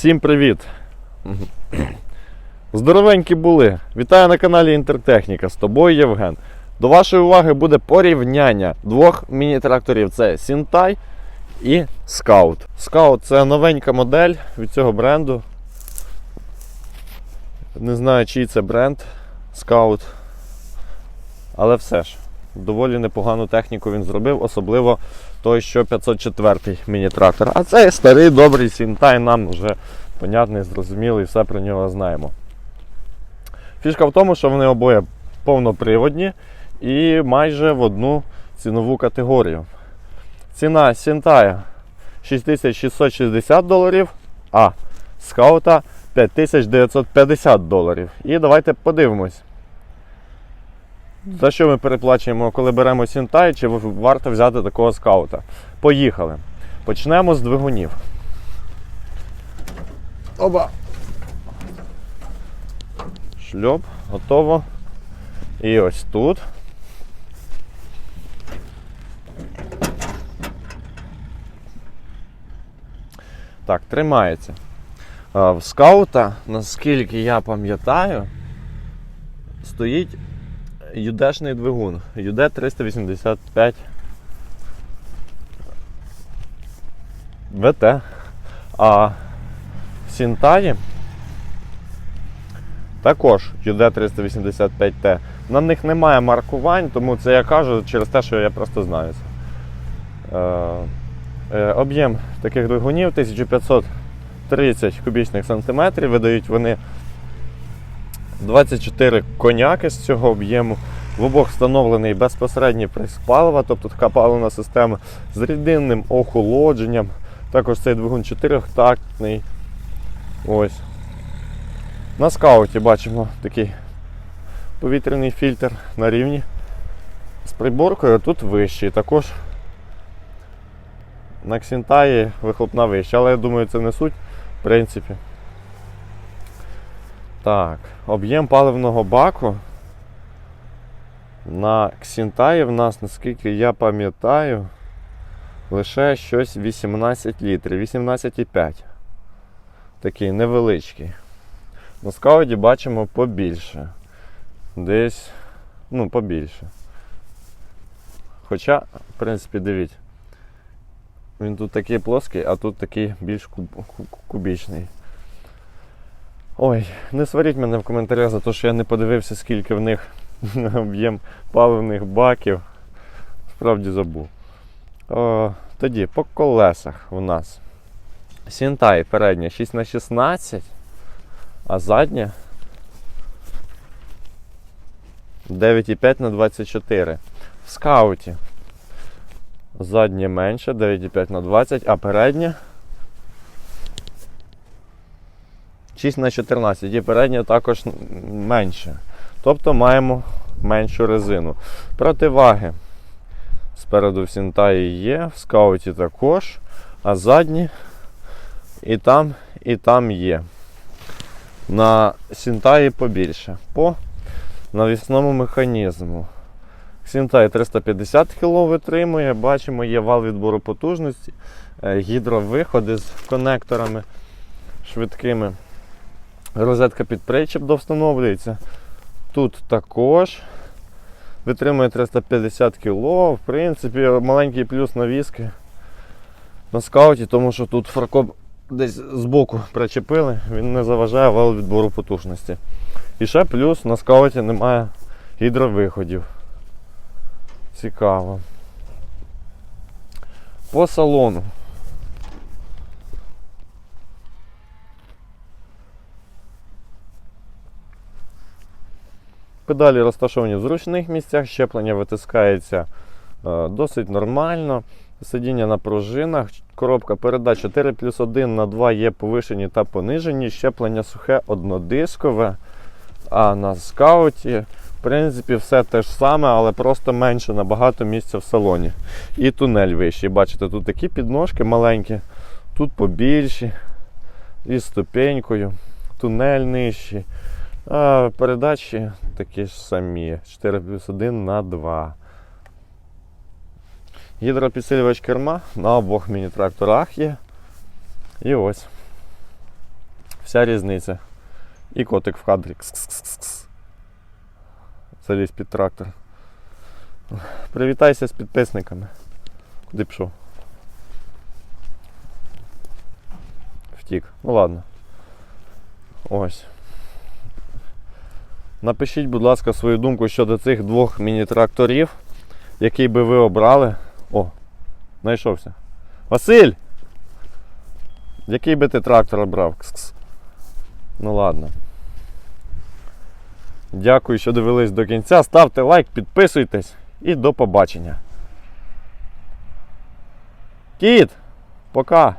Всім привіт! Здоровенькі були! Вітаю на каналі Інтертехніка. З тобою Євген. До вашої уваги буде порівняння двох міні-тракторів: це Сінтай і Scout. Scout це новенька модель від цього бренду. Не знаю, чий це бренд Scout. Але все ж, доволі непогану техніку він зробив, особливо той, що 504 міні-трактор. А цей старий добрий Сінтай нам вже понятний, зрозумілий, все про нього знаємо. Фішка в тому, що вони обоє повноприводні і майже в одну цінову категорію. Ціна Сінтая 6660 доларів, а скаута 5950 доларів. І давайте подивимось. За що ми переплачуємо, коли беремо Сінтай, чи варто взяти такого скаута? Поїхали. Почнемо з двигунів. Оба. Шльоп, готово. І ось тут. Так, тримається. В скаута, наскільки я пам'ятаю, стоїть юдешний двигун. ЮД 385 ВТ. А в Сінтаї також UD 385 t На них немає маркувань, тому це я кажу через те, що я просто знаю. Е, е, об'єм таких двигунів 1530 кубічних сантиметрів. Видають вони 24 коняки з цього об'єму. В обох встановлений безпосередній прис палива, тобто така паливна система з рідинним охолодженням. Також цей двигун чотирьохтактний. Ось. На скауті бачимо такий повітряний фільтр на рівні з приборкою, тут вищий. Також на Ксінтаї вихлопна вища, але я думаю, це не суть, в принципі. Так, об'єм паливного баку на Ксінтаї в нас, наскільки я пам'ятаю, лише щось 18 літрів, 18,5. Такий невеличкий. На скауті бачимо побільше. Десь, ну, побільше. Хоча, в принципі, дивіться, він тут такий плоский, а тут такий більш куб, куб, кубічний. Ой, не сваріть мене в коментарях за те, що я не подивився, скільки в них об'єм паливних баків. Справді забув. О, тоді по колесах у нас. Сінтай передня 6х16, а задня 9,5 на 24. В скауті заднє менше, 9,5 на 20, а переднє 6 на 14 і переднє також менше. Тобто маємо меншу резину. Противаги спереду в Сінтаї є, в скауті також, а задні і там, і там є. На Сінтаї побільше. По навісному механізму. Сінтай 350 кг витримує, бачимо, є вал відбору потужності, е, гідровиходи з конекторами швидкими. Розетка під причеп довстановлюється. Тут також витримує 350 кг. В принципі, маленький плюс навіски на скауті, тому що тут фаркоп десь збоку причепили, він не заважає вал відбору потужності. І ще плюс на скауті немає гідровиходів. Цікаво. По салону. Педалі розташовані в зручних місцях, щеплення витискається е, досить нормально. Сидіння на пружинах, коробка передач 4 плюс 1 на 2 є повишені та понижені, щеплення сухе однодискове. А на скауті, в принципі, все те ж саме, але просто менше набагато місця в салоні. І тунель вищий. Бачите, тут такі підножки маленькі, тут побільші, із ступенькою, тунель нижчий. Передачі такі ж самі. 4 плюс 1 на 2. Гідропідсилювач керма на обох міні-тракторах є. І ось. Вся різниця. І котик в кадрі. Кс-кс-кс-кс. Заліз під трактор. Привітайся з підписниками. Куди пішов? Втік. Ну ладно. Ось. Напишіть, будь ласка, свою думку щодо цих двох міні-тракторів, який би ви обрали. О, знайшовся. Василь! Який би ти трактор обрав? Кс-кс. Ну ладно. Дякую, що дивились до кінця. Ставте лайк, підписуйтесь і до побачення. Кіт! Пока!